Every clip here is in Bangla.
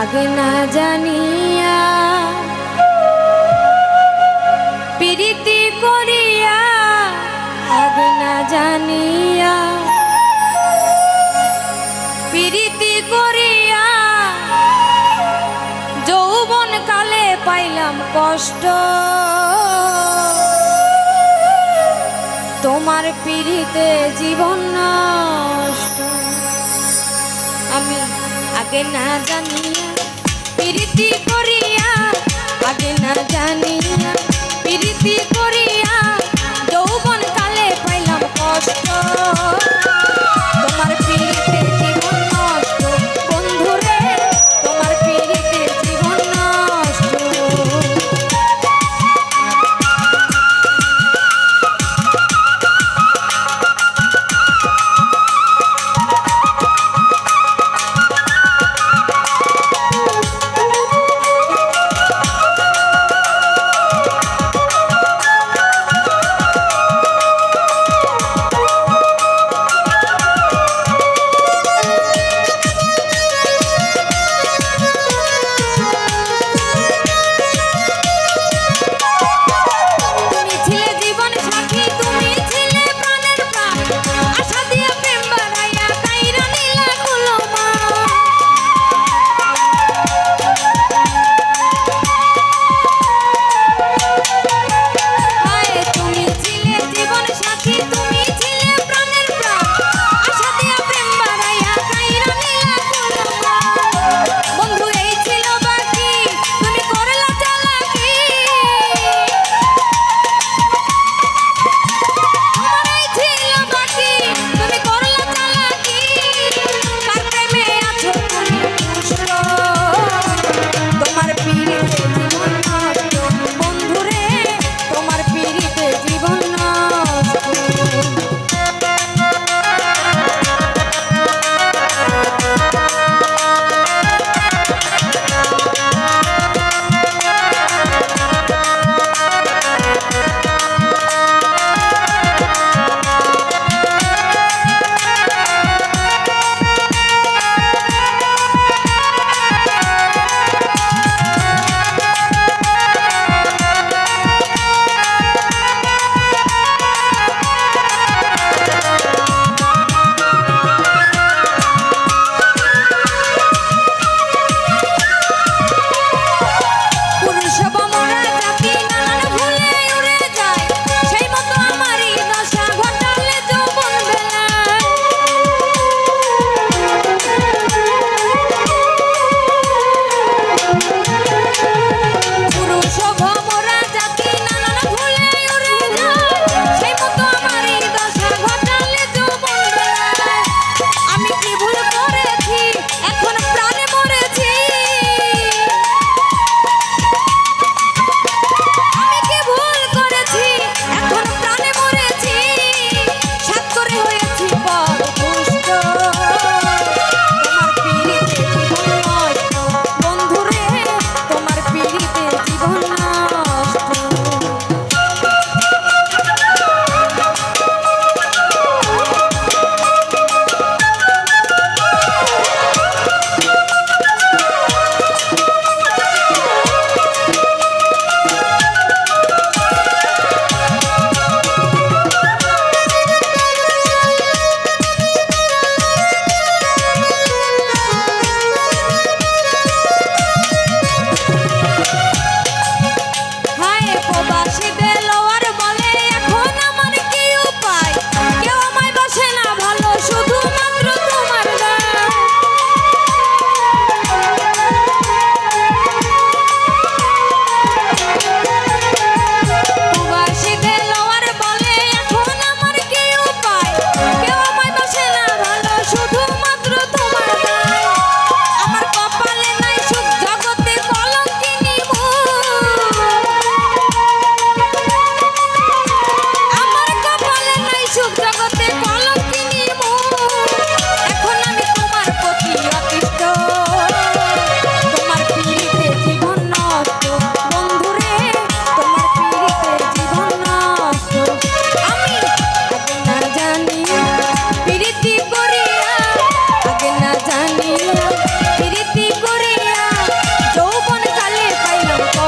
আগে না জানিয়া প্রীতি করিয়া আগে না জানিয়া প্রীতি করিয়া যৌবন কালে পাইলাম কষ্ট। তোমার পিড়িতে জীবন নষ্ট। আমি আগে না জানিয়া প্রীতি করিয়া আগে না জানিয়া প্রীতি করিয়া যৌবন কালে পাইলাম কষ্ট।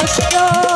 কষ্ট